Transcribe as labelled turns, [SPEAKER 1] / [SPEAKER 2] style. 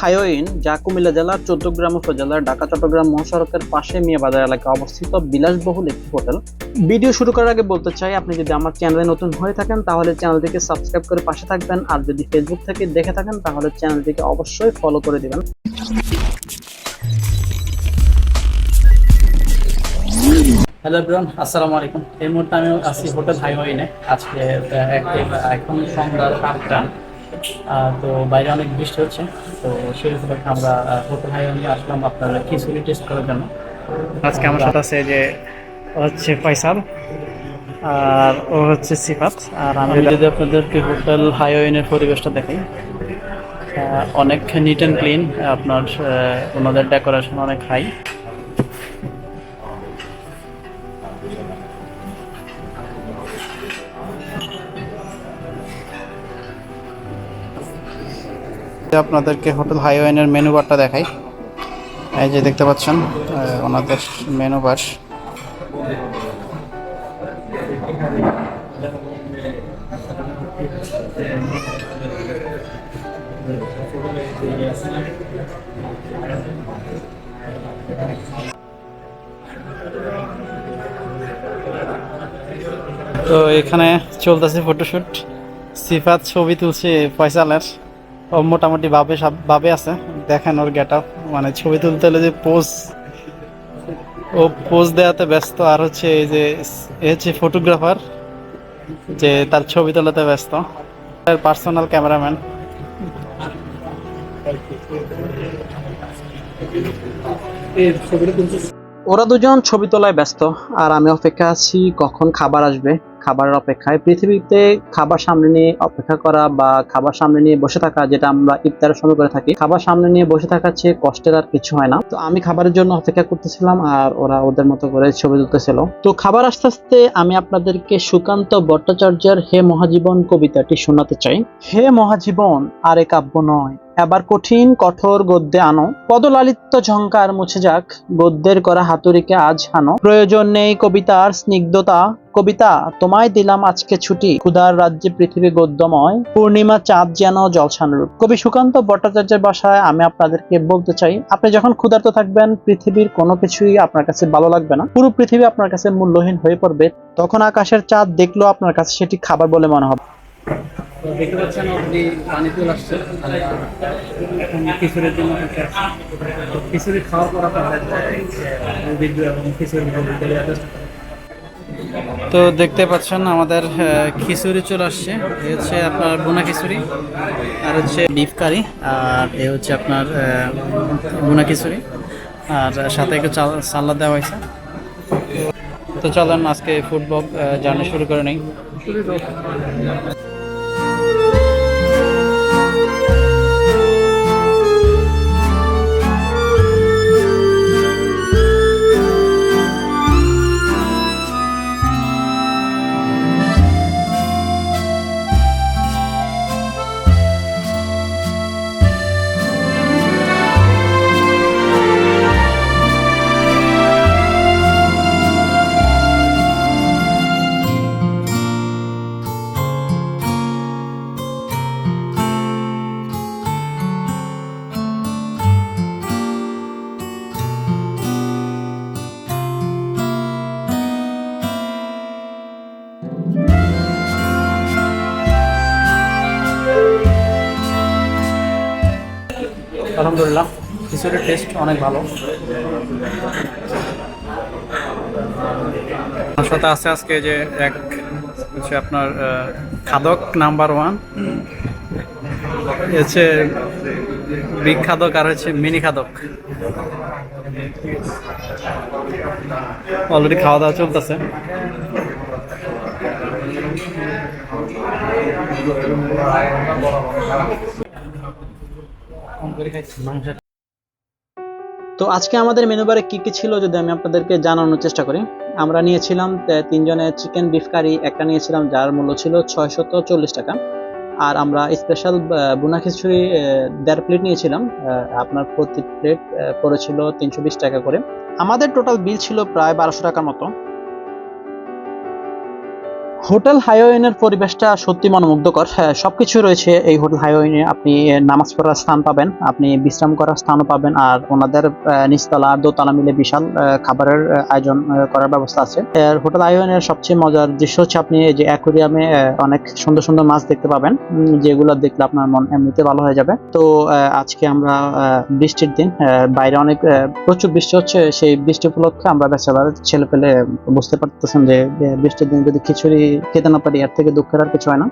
[SPEAKER 1] হাইওয়েইন যা কুমিল্লা জেলার চৌদ্দগ্রাম উপজেলার ঢাকা, চট্টগ্রাম মহাসড়কের পাশে মিয়া বাজার এলাকায় অবস্থিত বিলাসবহুল একটি হোটেল। ভিডিও শুরু করার আগে বলতে চাই, আপনি যদি আমার চ্যানেলে নতুন হয়ে থাকেন, তাহলে চ্যানেলটিকে সাবস্ক্রাইব করে পাশে থাকবেন। আর যদি ফেসবুক থেকে দেখে থাকেন, তাহলে চ্যানেলটিকে অবশ্যই ফলো করে দিবেন। হ্যালো এভরিওয়ান আসসালামু আলাইকুম। এই মুহূর্তে আমি আছি হোটেল হাইওয়েনে আজকে এখন সন্ধ্যা সাতটা। তো বাইরে অনেক বৃষ্টি হচ্ছে তো সেই উপলক্ষে আমরা হোটেল হাইওয়ে আসলাম আপনার খিচুড়ি টেস্ট করার জন্য। আজকে আমার সাথে আছে যে হচ্ছে ফয়সাল আর ও হচ্ছে সিফাত আর আমি যদি আপনাদেরকে হোটেল হাইওয়েনের পরিবেশটা দেখাই অনেক নিট অ্যান্ড ক্লিন আপনার ওনাদের ডেকোরেশন অনেক হাই আপনাদেরকে হোটেল হাইওয়েনের মেনু বারটা দেখাই। এই যে দেখতে পাচ্ছেন ওনাদের মেনু বার তো এখানে চলতেছে ফটোশুট সিফাত ছবি তুলছে ফয়সালের। ও, মোটামুটি ভাবে ভাবে আছে। দেখেন ওর গেট মানে ছবি তুলতে হলে যে পোজ ও পোজ দেওয়াতে ব্যস্ত। আর হচ্ছে এই যে, এ হচ্ছে ফটোগ্রাফার যে তার ছবি তোলাতে ব্যস্ত। তার পার্সোনাল ক্যামেরাম্যান ওরা দুজন ছবি তোলায় ব্যস্ত। আর আমি অপেক্ষা আছি কখন খাবার আসবে। খাবারের অপেক্ষায়। পৃথিবীতে খাবার সামনে নিয়ে অপেক্ষা করা বা খাবার সামনে নিয়ে বসে থাকা যেটা আমরা ইফতারের সময় করে থাকি, খাবার সামনে নিয়ে বসে থাকার চেয়ে কষ্টের আর কিছু হয় না। তো আমি খাবারের জন্য অপেক্ষা করতেছিলাম আর ওরা ওদের মতো করে ছবি তুলতেছিল। তো খাবার আস্তে আস্তে আমি আপনাদেরকে সুকান্ত ভট্টাচার্যের হে মহাজীবন কবিতাটি শোনাতে চাই। হে মহাজীবন, আরে কাব্য নয়, এবার কঠিন কঠোর গদ্যে আনো। পদলালিত্য ঝঙ্কার মুছে যাক, গদ্যের করা হাতুড়িকে আজ হানো। প্রয়োজন নেই কবিতার স্নিগ্ধতা কবিতা, তোমায় দিলাম আজকে ছুটি। ক্ষুধার রাজ্যে পৃথিবী গদ্যময়। পূর্ণিমা চাঁদ যেন জলছানরূপ। কবি সুকান্ত ভট্টাচার্যের বাসায় আমি আপনাদেরকে বলতে চাই, আপনি যখন ক্ষুধার্ত থাকবেন, পৃথিবীর কোনো কিছুই আপনার কাছে ভালো লাগবে না। পুরো পৃথিবী আপনার কাছে মূল্যহীন হয়ে পড়বে। তখন আকাশের চাঁদ দেখলেও আপনার কাছে সেটি খাবার বলে মনে হবে। দেখতে পাচ্ছেন আপনি পানি চলে এখন খিচুড়ির জন্য খিচুড়ি খাওয়ার পর আপনাদের ভিডিও এবং খিচুড়ি তো দেখতে পাচ্ছেন আমাদের খিচুড়ি চলে আসছে। এ হচ্ছে আপনার বোনা খিচুড়ি, আর হচ্ছে বিফ কারি আর এ হচ্ছে আপনার বোনা খিচুড়ি, আর সাথে একটু সালাদ দেওয়া হয়েছে। তো চলেন আজকে ফুটবল জার্নি শুরু করে নেই। আলহামদুলিল্লাহ খিচুড়ির টেস্ট অনেক ভালো। আমার সাথে আছে আজকে যে এক হচ্ছে আপনার খাদক নাম্বার ওয়ান। হচ্ছে বিগ খাদক আর হচ্ছে মিনি খাদক। অলরেডি খাওয়া দাওয়া চলতেছে। তো আজকে আমাদের মেনুবারে কি কি ছিল যদি আমি আপনাদেরকে জানানোর চেষ্টা করি? আমরা নিয়েছিলাম তিনজনের চিকেন বিফ কারি একটা নিয়েছিলাম যার মূল্য ছিল ছয়শত চল্লিশ টাকা। আর আমরা স্পেশাল বুনা খিচুড়ি দেড় প্লেট নিয়েছিলাম আপনার প্রতি প্লেট পড়েছিল তিনশো বিশ টাকা করে। আমাদের টোটাল বিল ছিল প্রায় বারোশো টাকার মতো। হোটেল হাইওয়েনের পরিবেশটা সত্যি মনোমুগ্ধকর। হ্যাঁ, সবকিছু রয়েছে এই হোটেল হাইওয়েনে। আপনি নামাজ পড়ার স্থান পাবেন আপনি বিশ্রাম করার স্থানও পাবেন আর ওনাদের নিচতলা দোতলা মিলে বিশাল খাবারের আয়োজন করার ব্যবস্থা আছে। হোটেল হাইওয়েনের সবচেয়ে মজার দৃশ্য হচ্ছে আপনি যে অ্যাকোরিয়ামে অনেক সুন্দর সুন্দর মাছ দেখতে পাবেন যেগুলো দেখলে আপনার মন এমনিতে ভালো হয়ে যাবে। তো আজকে আমরা বৃষ্টির দিন বাইরে অনেক প্রচুর বৃষ্টি হচ্ছে সেই বৃষ্টি উপলক্ষে আমরা বেচারা ছেলে পেলে বুঝতে পারতেছেন যে বৃষ্টির দিন যদি খিচুড়ি খেতে না পারি এর থেকে দুঃখের আর কিছু হয় না।